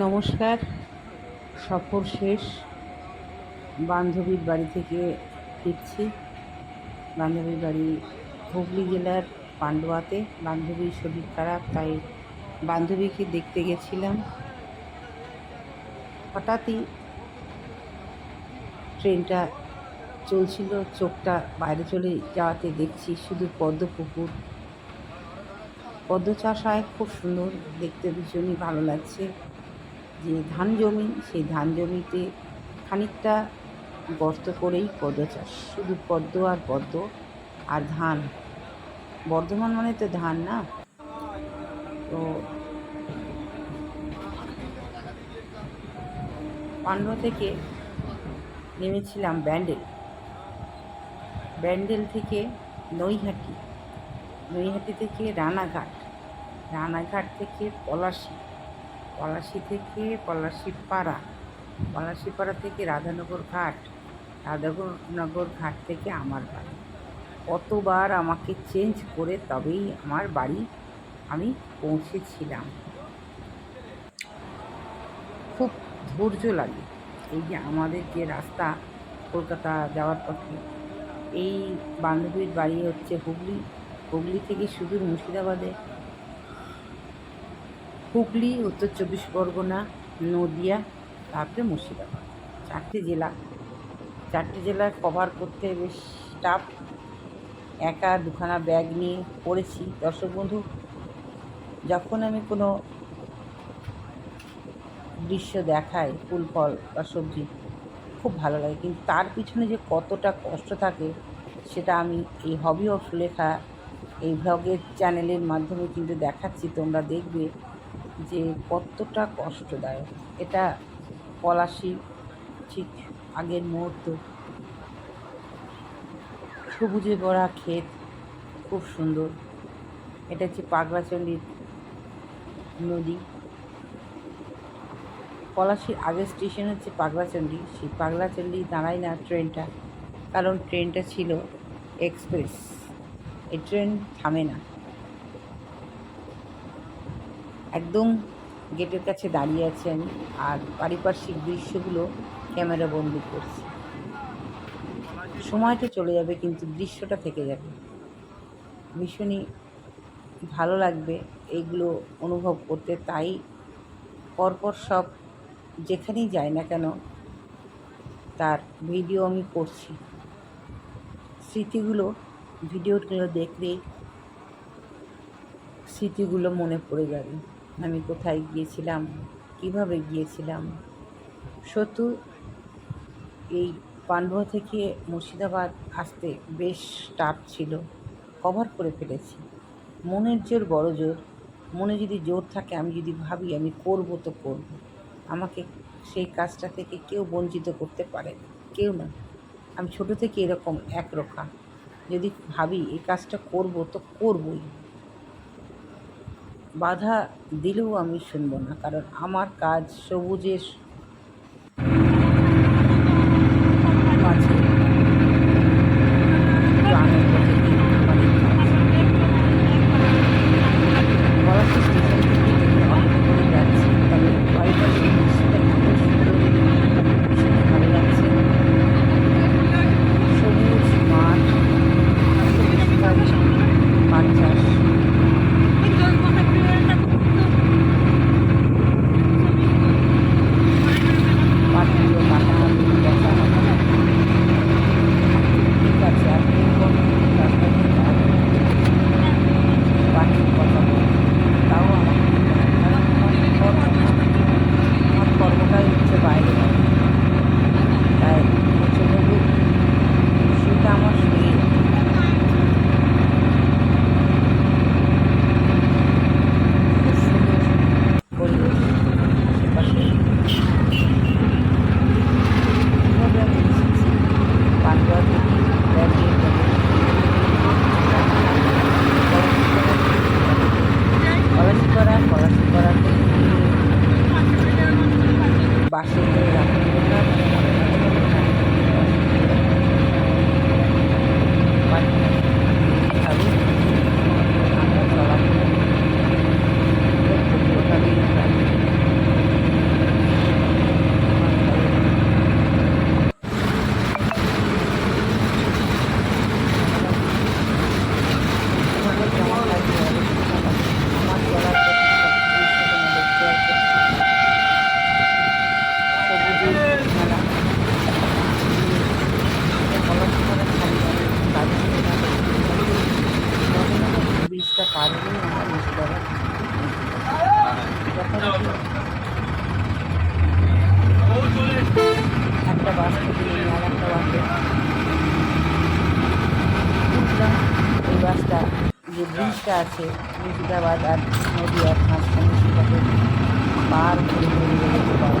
নমস্কার। সফর শেষ। বান্ধবীর বাড়ি থেকে ফিরছি। বান্ধবীর বাড়ি হুগলি জেলার পান্ডুয়াতে। বান্ধবীর শরীর খারাপ, তাই বান্ধবীকে দেখতে গেছিলাম। হঠাৎই ট্রেনটা চলছিল, চোখটা বাইরে চলে যাওয়াতে দেখছি শুধু পদ্ম পুকুর পদ্ম চাষ হয় খুব সুন্দর, দেখতে ভীষণই ভালো লাগছে। যে ধান জমি, সেই ধান জমিতে খানিকটা গর্ত করেই পদ্ম চাষ। শুধু পদ্ম আর পদ্ম আর ধান। বর্ধমান মানে তো ধান না? তো পান্ড থেকে নেমেছিলাম ব্যান্ডেল। ব্যান্ডেল থেকে নৈহাটি। নৈহাটি থেকে রানাঘাট। রানাঘাট থেকে পলাশি। পলাশি থেকে পলাশি পাড়া। পলাশি পাড়া থেকে রাধানগর ঘাট। রাধানগর ঘাট থেকে আমার বাড়ি। কতবার আমাকে চেঞ্জ করে তবেই আমার বাড়ি আমি পৌঁছেছিলাম। খুব ধৈর্য লাগে। এই যে আমাদের যে রাস্তা কলকাতা যাওয়ার পথে, এই বান্ধবীর বাড়ি হচ্ছে হুগলি। হুগলি থেকে শুধু মুর্শিদাবাদে হুগলি, উত্তর চব্বিশ পরগনা, নদিয়া, তারপরে মুর্শিদাবাদ। চারটে জেলা। চারটে জেলা কভার করতে বেশ টাফ একা দুখানা ব্যাগ নিয়ে পড়েছি। দর্শক বন্ধু, যখন আমি কোনো দৃশ্য দেখাই, ফুল, ফল বা সবজি, খুব ভালো লাগে। কিন্তু তার পিছনে যে কতটা কষ্ট থাকে, সেটা আমি এই হবি অফ সুলেখা এই ভ্লগের চ্যানেলের মাধ্যমে কিন্তু দেখাচ্ছি। তোমরা দেখবে যে কতটা কষ্টদায়ক। এটা পলাশি ঠিক আগের মুহূর্ত। সবুজে ভরা ক্ষেত, খুব সুন্দর। এটা হচ্ছে পাগলাচণ্ডীর নদী। পলাশির আগের স্টেশন হচ্ছে পাগলাচণ্ডী সেই পাগলাচণ্ডী দাঁড়ায় না ট্রেনটা, কারণ ট্রেনটা ছিল এক্সপ্রেস। এই ট্রেন থামে না। একদম গেটের কাছে দাঁড়িয়ে আছি আমি আর পারিপার্শ্বিক দৃশ্যগুলো ক্যামেরা বন্দি করছি। সময়টা চলে যাবে, কিন্তু দৃশ্যটা থেকে যাবে। ভীষণই ভালো লাগবে এইগুলো অনুভব করতে। তাই পরপর সব যেখানেই যাই না কেন, তার ভিডিও আমি করছি। স্মৃতিগুলো, ভিডিওগুলো দেখলেই স্মৃতিগুলো মনে পড়ে যাবে। আমি কোথায় গিয়েছিলাম? কীভাবে গিয়েছিলাম? সত্যু এই পান্ডুয়া থেকে মুর্শিদাবাদ আসতে বেশ টাফ ছিল। কভার করে ফেলেছি। মনের জোর বড় জোর। মনে যদি জোর থাকে, আমি যদি ভাবি আমি করব তো করব। আমাকে সেই কাজটা থেকে কেউ বঞ্চিত করতে পারে না। কেউ না। আমি ছোটো থেকে এরকম একরকম যদি ভাবি এই কাজটা করব তো করবই। বাধা দিলেও আমি শুনব না। কারণ আমার কাজ সবুজের যে ব্রিজটা আছে মুর্শিদাবাদ আর নদীয়ার মাঝখানে সেটাকে পার করে বেরিয়ে যেতে পারে